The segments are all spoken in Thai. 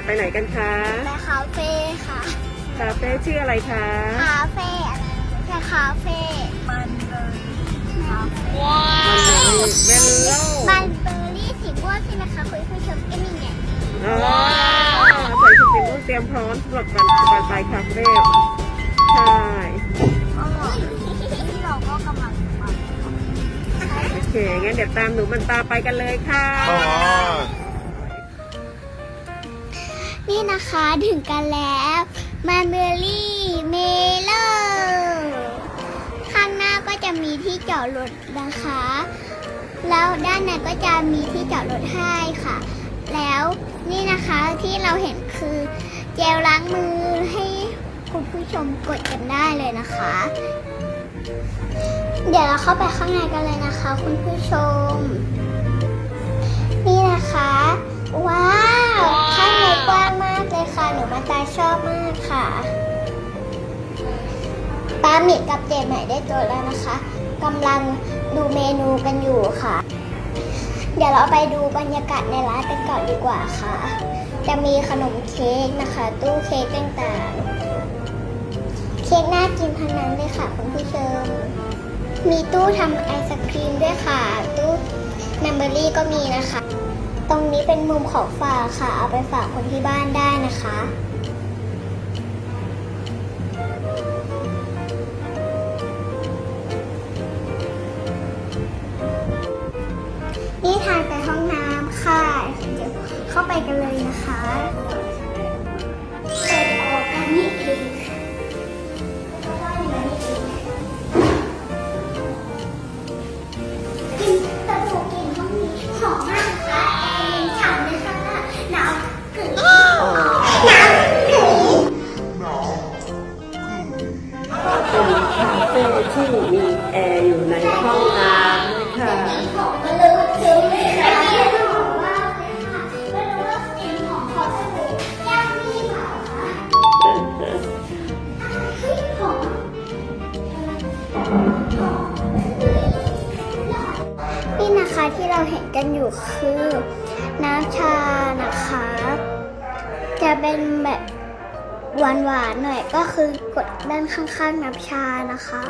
จะไปไหนกันคะไปคาเฟ่ค่ะ คาเฟ่ชื่ออะไรคะคาเฟ่อะไรไม่ใช่คาเฟ่มันเบอร์คาเฟ่มันเมลโล่มันเบอร์รี่สีม่วงใช่ไหมคะคุณผู้ชมก็นี่ไงอ๋อใส่ชุดสีม่วงเตรียมพร้อมสำหรับการการไปคาเฟ่ใช่อร่อยที่เราก็กำลังมาโอเคงั้นเดี๋ยวตามหนูมันตาไปกันเลยค่ะอ๋อ นี่นะคะถึงกันแล้วมันเบอรี่เมลอร์ข้างหน้าก็จะมีที่จอดรถนะคะ แล้วด้านในก็จะมีที่จอดรถให้ค่ะ แล้วนี่นะคะที่เราเห็นคือเจลล้างมือให้คุณผู้ชมกดกันได้เลยนะคะ เดี๋ยวเราเข้าไปข้างในกันเลยนะคะ คุณผู้ชม นี่นะคะ ว้า กว้างมากเลยค่ะ หนูมาตาชอบมากค่ะปาหมิกับเจมใหม่ได้ตัวแล้วนะคะกำลังดูเมนูกันอยู่ค่ะ เดี๋ยวเราไปดูบรรยากาศในร้านกันก่อนดีกว่าค่ะ จะมีขนมเค้กนะคะ ตู้เค้กต่างๆ เค้กน่ากินทั้งนั้นเลยค่ะคุณผู้ชม มีตู้ทำไอศครีมด้วยค่ะ ตู้แมมเบอรี่ก็มีนะคะ ตรงนี้เป็นมุมของฝากค่ะ เอาไปฝากคนที่บ้านได้นะคะ นี่ทางไปห้องน้ำค่ะ เดี๋ยวเข้าไปกันเลยนะคะ คาเฟ่ที่มีแอร์อยู่ในห้องน้ำด้วยค่ะหอมมาเลยคืออันนี้หอมมากเลยค่ะไม่รู้ว่ากลิ่นหอมของสบู่แก้วนี่เปล่าคะนี่นะคะที่เราเห็นกันอยู่คือ น้ำชานะคะ จะเป็นแบบ หวานๆหน่อยก็คือกดด้านข้างๆน้ำชานะคะ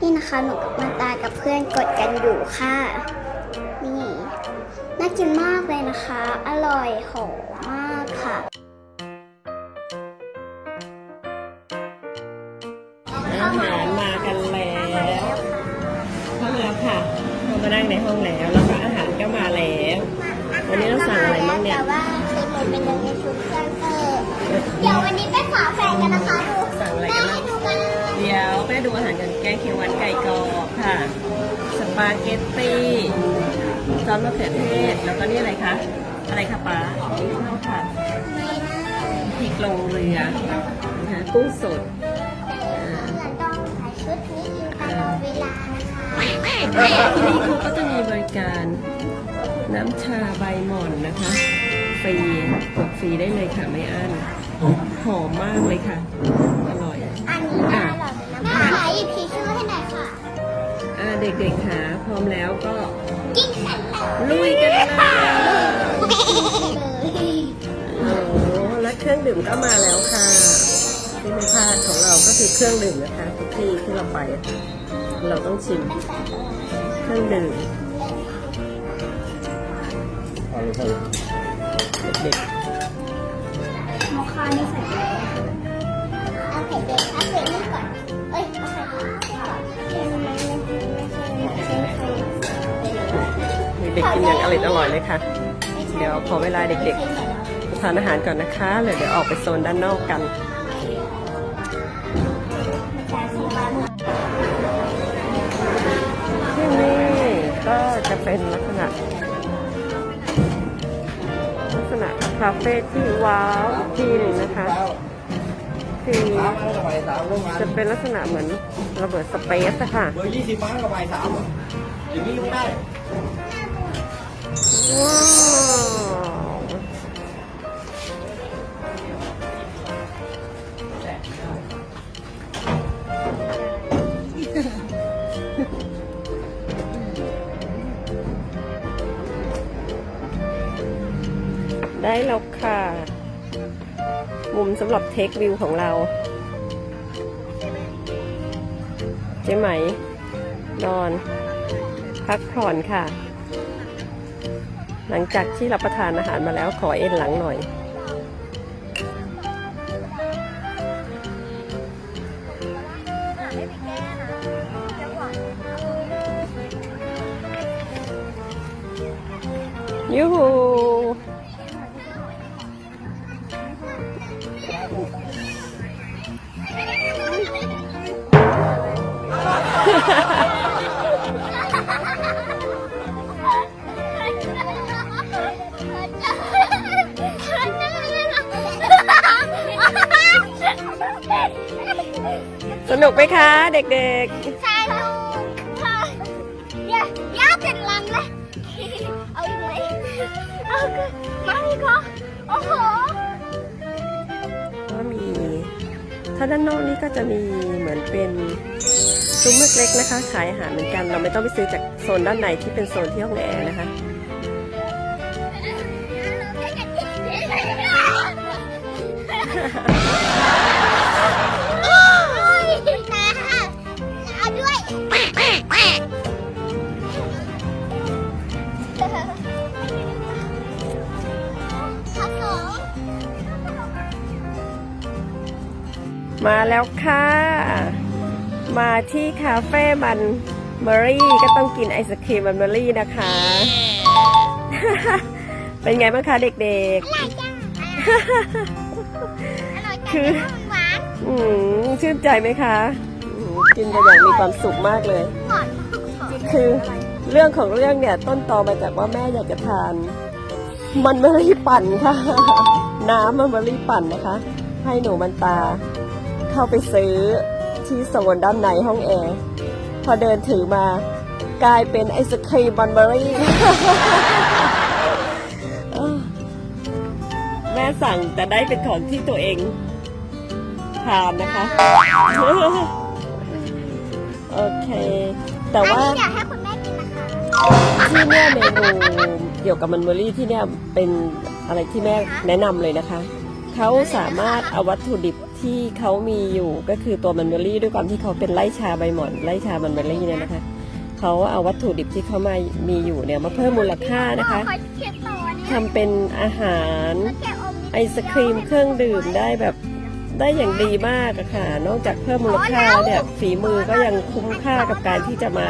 นี่นะคะหนูกับมาตากับเพื่อนกดกันอยู่ค่ะ นี่น่ากินมากเลยนะคะ อร่อยหอมมากค่ะอาหารมากันแล้วเข้ามาค่ะเรามานั่งในห้องแล้ว แล้วก็อาหารก็มาแล้ว วันนี้เราสั่งอะไรบ้างเนี่ยแต่ว่าคือมันเป็นยังไงชุดกันเออ เดี๋ยววันนี้เป็นฝาแฝดกันนะคะดูสั่งอะไรแม่กันให้นะดูกันเดี๋ยวไปดูอาหารกันแกงเขียวหวานไก่กรอบค่ะ สปาเกตตี้ซอสมะเขือเทศ แล้วก็นี่อะไรคะ อะไรคะป้าข้าวผัดไม่นะพริกลงเรือนะคะกุ้งสด เราต้องใส่ชุดนี้อยู่ตลอดเวลานะคะที่นี่เขาก็จะมีบริการน้ำชาใบหม่อนนะคะฟ รีกดฟรีได้เลยค่ะไม่อั้นหอมมากเลยค่ะ อร่อยอันนี้น่าอร่อยนะแม่ขายหยิบทีชื่อให้หน่อยค่ะอ่าเด็กๆค่ะพร้อมแล้วก็กินกันเลยลุยกันเลยเลยโอ้โหและเครื่องดื่มก็มาแล้วค่ะที่ไม่พลาดของเราก็คือเครื่องดื่มนะคะทุกที่ที่เราไป เราต้องชิมตั้งแต่เปิดเครื่องดื่มเอา เด็กมอคค่านี่ใส่ไปเอาเผ็ดเด็กเอาเผ็ดนี่ก่อน เอ้ยเอาไข่ก่อนเค็มไหมไม่เค็มไม่เค็มไม่เค็มไปเลยเด็กๆกินอย่างอร่อยอร่อยเลยค่ะ เดี๋ยวพอเวลาเด็กๆทานอาหารก่อนนะคะเลยเดี๋ยวออกไปโซนด้านนอกกันที่นี่ก็จะเป็นลักษณะ คาเฟ่ที่ว้าวอีกที่หนึ่งนะคะ คือจะเป็นลักษณะเหมือนระเบิดสเปซอะค่ะเบอร์ยี่สิบบ้านกับใบสามอย่างนี้ไม่ได้ว้าว มสำหรับเทควิวของเรา เจ๊ไหม นอน พักผ่อนค่ะ หลังจากที่รับประทานอาหารมาแล้วขอเอ็นหลังหน่อยยูฮู สนุกไหมคะ เด็กใช่ลูกค่ะอย่าย่าเป็นลังเลย เอาอีกไหมเอาคือมาอีกเหรอโอ้โห ถ้าด้านนอกนี้ก็จะมีเหมือนเป็นซุ้มเล็กๆนะคะ ขายอาหารเหมือนกัน เราไม่ต้องไปซื้อจากโซนด้านในที่เป็นโซนที่ห้องแอร์นะคะโมาแล้วค่ะ มาที่คาเฟ่มันเมอรี่ก็ต้องกินไอศครีมมันเมอรี่นะคะ เป็นไงบ้างคะเด็กอร่อยจังอร่อยจังคือหวานๆอืมชื่นใจไหมคะอืมกินกันอย่างมีความสุขมากเลยหวานคือเรื่องของเรื่องเนี่ย ต้นตอมาจากว่าแม่อยากจะทาน มันเมอรี่ปั่นค่ะ น้ำมันเมอรี่ปั่นนะคะ ให้หนูมันตา เข้าไปซื้อที่โซนด้านในห้องแอร์พอเดินถือมากลายเป็นไอศครีมมันเบอรี่เออแม่สั่งแต่ได้เป็นของที่ตัวเองทานนะคะ โอเค แต่อันว่านี้เดี๋ยวให้คุณแม่กินนะคะที่เนี่ยเมนูเกี่ยวกับมันเบอรี่ที่เนี่ยเป็นอะไรที่แม่แนะนำเลยนะคะ เขาสามารถเอาวัตถุดิบ ที่เขามีอยู่ก็คือตัวมันเบอรี่ด้วยความที่เขาเป็นไร่ชาใบหม่อนไร่ชามันเบอรี่เนี่ยนะคะเขาเอาวัตถุดิบที่เขามามีอยู่เนี่ยมาเพิ่มมูลค่านะคะขอเขียนต่อเนี่ยทำเป็นอาหารแกะอมไอศครีมเครื่องดื่มได้แบบได้อย่างดีมากอะค่ะ นอกจากเพิ่มมูลค่าแล้วเนี่ยฝีมือก็ยังคุ้มค่ากับการที่จะมา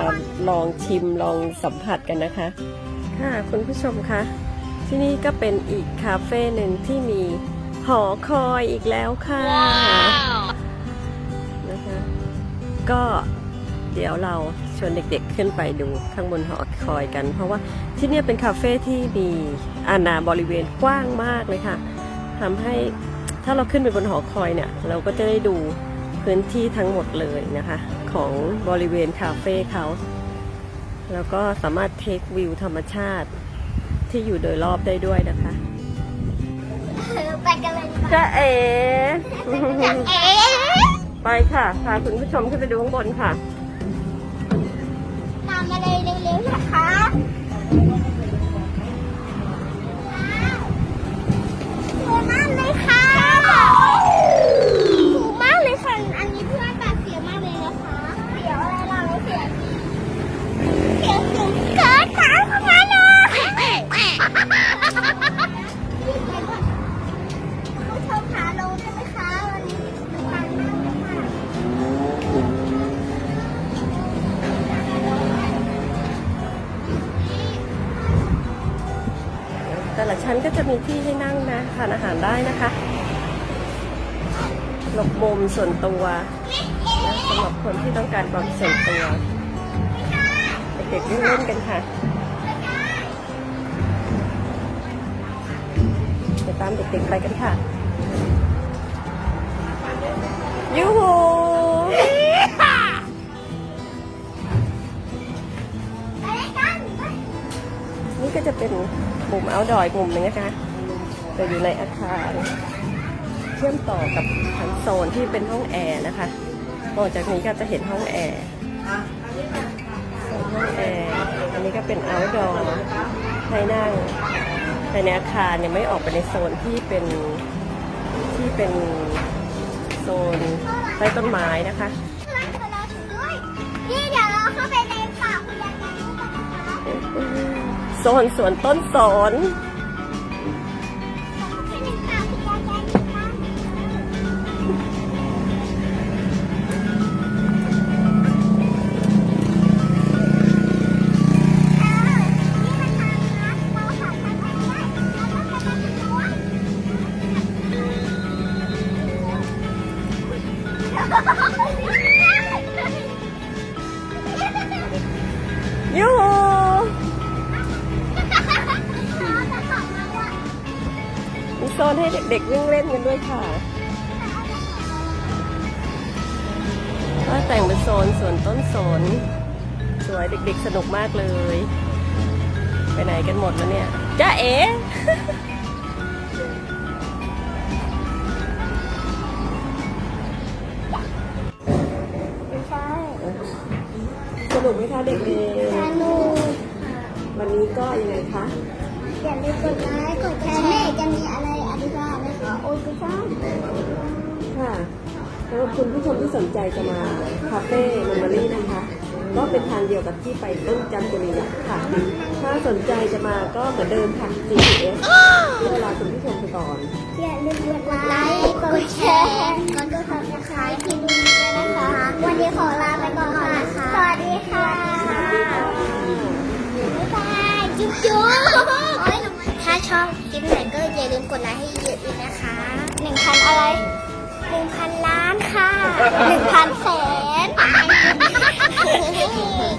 ลองชิมลองสัมผัสกันนะคะ ค่ะคุณผู้ชมคะที่นี่ก็เป็นอีกคาเฟ่หนึ่งที่มี หอคอยอีกแล้วค่ะ นะคะ ก็เดี๋ยวเราชวนเด็กๆขึ้นไปดูข้างบนหอคอยกัน เพราะว่าที่เนี่ยเป็นคาเฟ่ที่มีอาณาบริเวณกว้างมากเลยค่ะทำให้ถ้าเราขึ้นไปบนหอคอยเนี่ย เราก็จะได้ดูพื้นที่ทั้งหมดเลยนะคะ ของบริเวณคาเฟ่เขา แล้วก็สามารถเทควิวธรรมชาติที่อยู่โดยรอบได้ด้วยนะคะ ไปกันเลยดีกว่าจะเอ๋เอ๊ะไปค่ะ พาคุณผู้ชมขึ้นไปดูข้างบนค่ะ ตามมาเลยเร็วๆนะคะสวยมากเลย มีที่ให้นั่งนะทานอาหารได้นะคะหลบมุมส่วนตัวนะสำหรับคนที่ต้องการความส่วนตัวเด็กๆวิ่งเล่นกันค่ะเดี๋ยวตามเด็กๆไปกันค่ะยูฮูนี่ก็จะเป็น มุม outdoor อีกมุมหนึงนะคะจะอยู่ในอาคารเชื่อมต่อกับทั้งโซนที่เป็นห้องแอร์นะคะต่อจากนี้ก็จะเห็นห้องแอร์ห้องแอร์อันนี้ก็เป็น outdoor ให้นั่งภายในอาคารยังไม่ออกไปในโซนที่เป็นที่เป็นโซนใต้ต้นไม้นะคะ ซนสวนต้นสน เด็กๆวิ่งเล่นกันด้วยค่ะ ก็แต่งเป็นโซนสวนต้นสน สวยเด็กๆสนุกมากเลย ไปไหนกันหมดแล้วเนี่ยจ้าเอ๋ใช่สนุกไหมคะเด็กสนุกๆวันนี้ก็ยังไงคะ อย่าลืมกดไลค์ กดแชร์จะมีอะไร อธิบายไหมคะโอ้ยก็ชอบค่ะสำหรับคุณผู้ชมที่สนใจจะมาคาเฟ่เมมโมรี่นะคะ ก็เป็นทางเดียวกับที่ไปต้นจันตุรียักษ์ค่ะ ถ้าสนใจจะมาก็เหมือนเดิมค่ะ GPS เวลาคุณผู้ชมไปก่อนอย่าลืมกดไลค์กดแชร์กดซับสไครต์ที่ดูนี้ด้วยนะคะ วันนี้ขอลาไปก่อนค่ะสวัสดีค่ะ บ๊ายบายจุ๊บจุ๊บถ้าชอบคลิปไหนก็ อย่าลืมกดไลค์ให้เยอะๆนะคะหนึ่งพันอะไรหนึ่งพันล้านค่ะหนึ่งพันแสน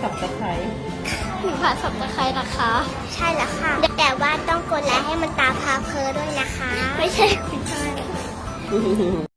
กับตะไคร้หนึ่งพันสับตะไคร้นะคะ ใช่แล้วค่ะ แต่ว่าต้องกดไลค์ให้มันตาพาเพอด้วยนะคะ ไม่ใช่คุณชาย